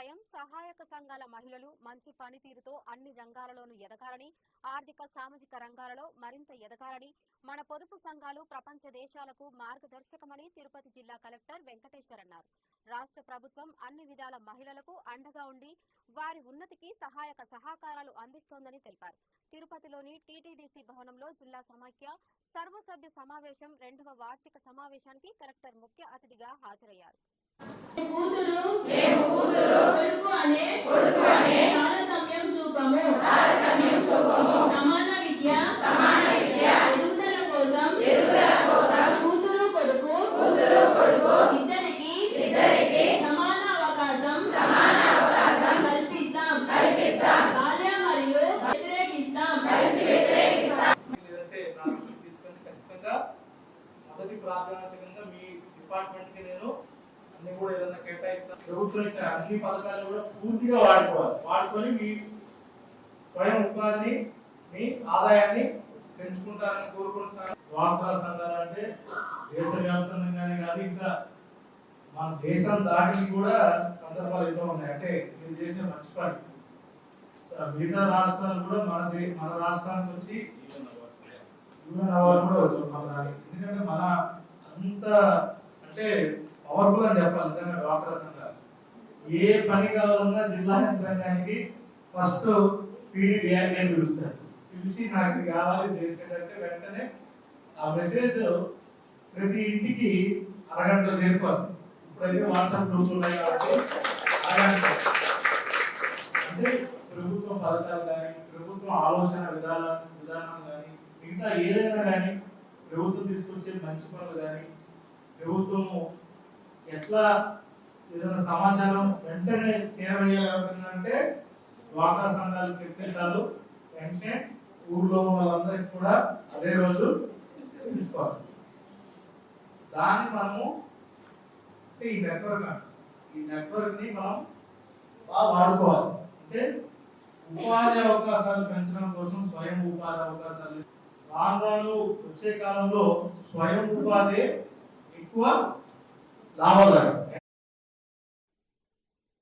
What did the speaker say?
స్వయం సహాయక సంఘాల మహిళలు మంచి పనితీరుతో అన్ని రంగాలలోనూ ఎదగాలని ఆర్థిక సామాజిక రంగాలలో మరింత ఎదగాలని మన పొదుపు సంఘాలు ప్రపంచ దేశాలకు మార్గదర్శకమని తిరుపతి జిల్లా కలెక్టర్ వెంకటేశ్వర్ అన్నారు రాష్ట్ర ప్రభుత్వం అన్ని విధాల మహిళలకు అండగా ఉండి వారి ఉన్నతికి సహాయక సహకారాలు అందిస్తోందని తెలిపారు. తిరుపతిలోని టీటీడీసీ భవనంలో జిల్లా సమాఖ్య సర్వసభ్య సమావేశం రెండవ వార్షిక సమావేశానికి కలెక్టర్ ముఖ్య అతిథిగా హాజరయ్యారు. ప్రాధాన్యత కింద మీ డిపార్ట్మెంట్కి నేను అన్ని కూడా ఏదైనా కేటాయిస్తాను ప్రభుత్వం ఇచ్చే అన్ని పథకాలు కూడా పూర్తిగా వాడుకోవాలి. వాడుకొని మీ స్వయం ఉపాధిని మీ ఆదాయాన్ని పెంచుకుంటారని కోరుకుంటున్నాను. డ్వాక్రా సంఘాలు అంటే దేశవ్యాప్తంగానే కాదు ఇంకా మన దేశం దాటికి కూడా సందర్భాలు ఎన్నో ఉన్నాయి. అంటే మీరు చేసే మంచి పని. మిగతా రాష్ట్రాలు కూడా మన దే- మన రాష్ట్రానికి వచ్చి యూఎన్ అవార్డు కూడా వచ్చాం మన దానికి. ఎందుకంటే మన అంత అంటే పవర్ఫుల్ అని చెప్పాలి నిజంగా డాక్టర్స్ అంటారు ఏ పని కావాలన్నా జిల్లా యంత్రాంగానికి ఫస్ట్ పీడీ డిఎస్ఏ పిలుస్తారు. పిలిచి నాకు కావాలి చేసేటంటే వెంటనే ఆ మెసేజ్ ప్రతి ఇంటికి అరగంటలో చేరుకోవాలి. ఇప్పుడైతే వాట్సాప్ గ్రూపులు ఉన్నాయి కాబట్టి అరగంట. అంటే ప్రభుత్వ పథకాలు కానీ ప్రభుత్వం ఆలోచన విధానం విధానం కానీ మిగతా ఏదైనా కానీ ప్రభుత్వం తీసుకొచ్చే మంచి పనులు కానీ ప్రభుత్వము ఎట్లా ఏదైనా సమాచారం వెంటనే చేరవేయాలంటే డ్వాక్రా సంఘాలు చెప్తే చాలు. వెంటనే ఊర్లో ఉన్న వాళ్ళందరికీ కూడా అదే రోజు తీసుకోవాలి దాన్ని మనము ఈ నెట్వర్క్ ఈ నెట్వర్క్ని మనం బాగా వాడుకోవాలి. అంటే ఉపాధి అవకాశాలు పెంచడం కోసం స్వయం ఉపాధి అవకాశాలు. రాను రాను వచ్చే కాలంలో స్వయం ఉపాధి ఎక్కువ 然后呢